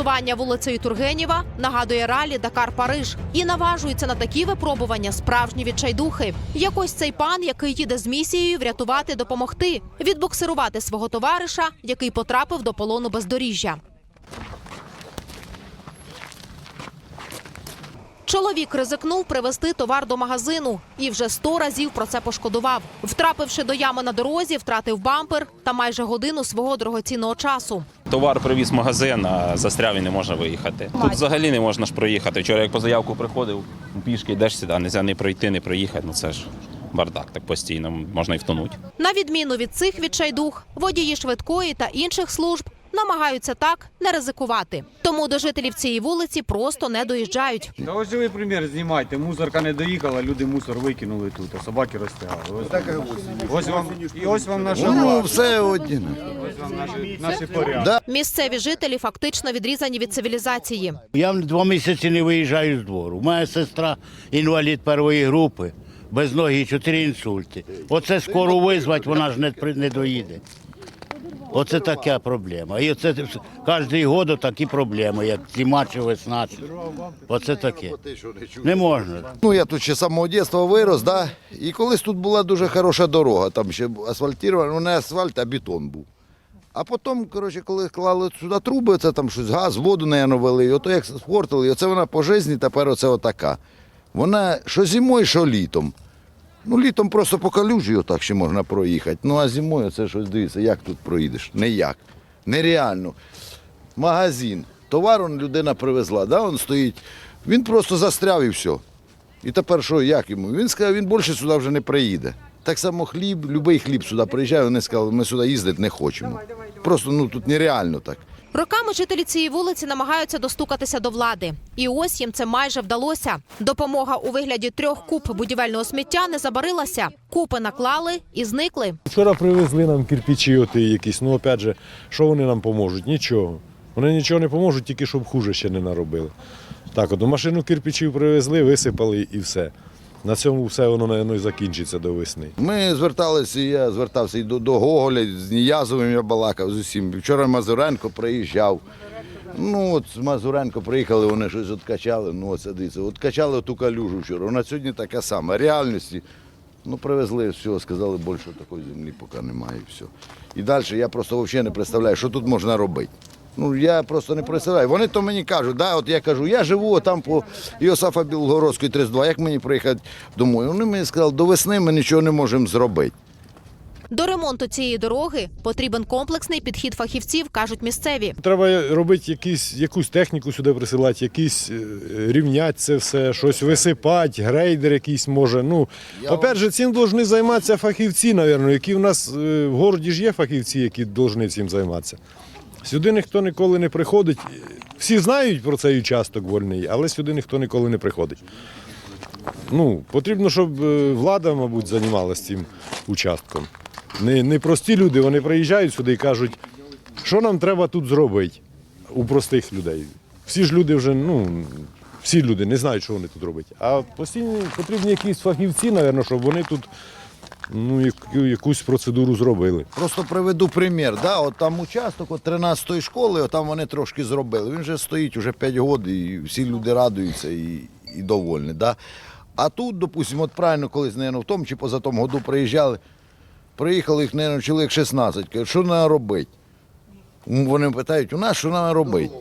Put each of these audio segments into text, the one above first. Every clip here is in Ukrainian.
Пересування вулицею Тургенєва нагадує ралі Дакар Париж і наважуються на такі випробування справжні відчайдухи. Якось цей пан, який їде з місією врятувати, допомогти, відбуксирувати свого товариша, який потрапив до полону бездоріжжя. Чоловік ризикнув привезти товар до магазину і вже сто разів про це пошкодував. Втрапивши до ями на дорозі, втратив бампер та майже годину свого дорогоцінного часу. Товар привіз в магазин, а застряв і не можна виїхати. Тут взагалі не можна ж проїхати. Вчора як по заявку приходив, пішки йдеш сюди, не не пройти, не проїхати. Ну це ж бардак, так постійно можна і втонуть. На відміну від цих відчайдух, водії швидкої та інших служб намагаються так не ризикувати. Тому до жителів цієї вулиці просто не доїжджають. Та ось ви примір знімайте. Мусорка не доїхала, люди мусор викинули тут, а собаки розтягали. Ось, ось вам і ось вам наша Ну, все одне. ось вам наші, наші порядки. Да. Місцеві жителі фактично відрізані від цивілізації. Я два місяці не виїжджаю з двору. Моя сестра інвалід першої групи, без ноги, чотири інсульти. Оце скоро визвать, вона ж не, при- не доїде. Оце така проблема. І оце кожен год такі проблеми, як зима чи весна. Оце таке. Не можна. Ну, я тут ще з самого дитинства вирос, да? і колись тут була дуже хороша дорога, там ще асфальтирована, ну не асфальт, а бетон був. А потім, коротше, коли клали сюди труби, це там щось газ, воду, наверно, вели, і ото як спортили, і оце вона по житті тепер оце отака. Вона що зимою, що літом. Ну, літом просто по калюжі отак ще можна проїхати. Ну, а зимою це щось дивиться, як тут проїдеш? Ніяк. Нереально. Магазин. Товар он людина привезла, да, він стоїть. Він просто застряв і все. І тепер що, як йому? Він сказав, він більше сюди вже не приїде. Так само хліб, будь-який хліб сюди приїжджає, вони сказали, ми сюди їздити не хочемо. Просто ну тут нереально так. Роками жителі цієї вулиці намагаються достукатися до влади. І ось їм це майже вдалося. Допомога у вигляді трьох куб будівельного сміття не забарилася. Купи наклали і зникли. Вчора привезли нам кирпичі оті якісь. Ну, опять же, що вони нам поможуть? Нічого. Вони нічого не поможуть, тільки щоб хуже ще не наробили. Так, от машину кирпичів привезли, висипали і все. На цьому все воно, мабуть, і закінчиться до весни. Ми зверталися, я звертався і до, до Гоголя, з Ніязовим я балакав з усім. Вчора Мазуренко приїжджав. Ну, от з Мазуренко приїхали, вони щось откачали. Ну, оце дивіться, откачали ту калюжу вчора. Вона сьогодні така сама. Реальності. Ну, привезли все, сказали, більше такої землі поки немає. і все. І далі я просто взагалі не представляю, що тут можна робити. Ну, я просто не представляю. Вони то мені кажуть, да, от я кажу, я живу там по Іосафа Білгородської 32, як мені приїхати домой? Вони мені сказали, до весни ми нічого не можемо зробити. До ремонту цієї дороги потрібен комплексний підхід фахівців, кажуть місцеві. Треба робити якісь, якусь техніку сюди присилати, якісь е, рівняти це все, щось висипати, грейдер якийсь може. Ну, опять же, цим повинні займатися фахівці, мабуть, які в нас е, в городі ж є фахівці, які повинні цим займатися. Сюди ніхто ніколи не приходить. Всі знають про цей участок вольний, але сюди ніхто ніколи не приходить. Ну, потрібно, щоб е, влада, мабуть, займалася цим участком. Не, не прості люди, вони приїжджають сюди і кажуть, що нам треба тут зробити у простих людей. Всі ж люди вже, ну, всі люди не знають, що вони тут роблять. А постійно потрібні якісь фахівці, мабуть, щоб вони тут ну, яку- якусь процедуру зробили. Просто приведу примір. Да? От там участок от 13-ї школи, от там вони трошки зробили. Він вже стоїть уже 5 років, і всі люди радуються і, і довольні. Да? А тут, допустимо, от правильно колись, наверное, в тому чи поза тому году приїжджали, приїхали їх, наверное, чоловік 16, кажуть, що треба робити? Вони питають, у нас що треба робити?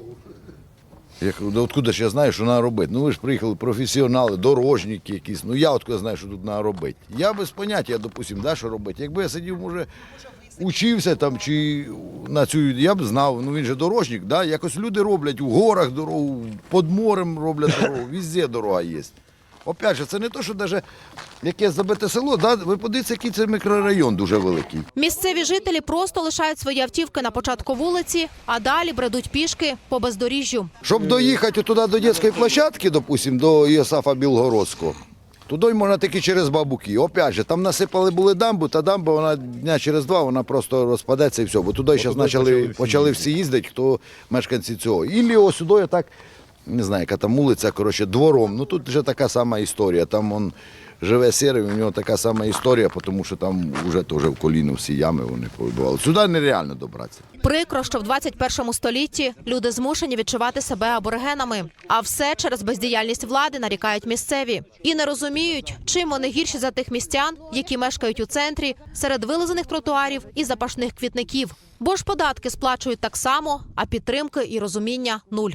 Я кажу, да откуда ж я знаю, що треба робити? Ну ви ж приїхали професіонали, дорожники якісь. Ну я откуда знаю, що тут треба робити. Я без поняття, допустим, да, що робити. Якби я сидів, може, учився там чи на цю, я б знав, ну він же дорожник, да? якось люди роблять у горах дорогу, під морем роблять дорогу, везде дорога є. Опять же, це не то, що навіть яке забите село, да? ви подивіться, який це мікрорайон дуже великий. Місцеві жителі просто лишають свої автівки на початку вулиці, а далі бредуть пішки по бездоріжжю. Щоб доїхати туди до дитячої площадки, допустим, до Іосафа Білгородського, туди можна тільки через бабуки. Опять же, там насипали були дамбу, та дамба вона дня через два вона просто розпадеться і все. Бо туди зараз почали, почали всі їздити, хто мешканці цього. Ілі ось сюди так, не знаю, яка там вулиця, коротше, двором. Ну тут вже така сама історія. Там он, живе сірий, у нього така сама історія, тому що там вже теж в коліно всі ями вони повибивали. Сюди нереально добратися. Прикро, що в 21 столітті люди змушені відчувати себе аборигенами, а все через бездіяльність влади нарікають місцеві і не розуміють, чим вони гірші за тих містян, які мешкають у центрі серед вилизаних тротуарів і запашних квітників. Бо ж податки сплачують так само, а підтримки і розуміння нуль.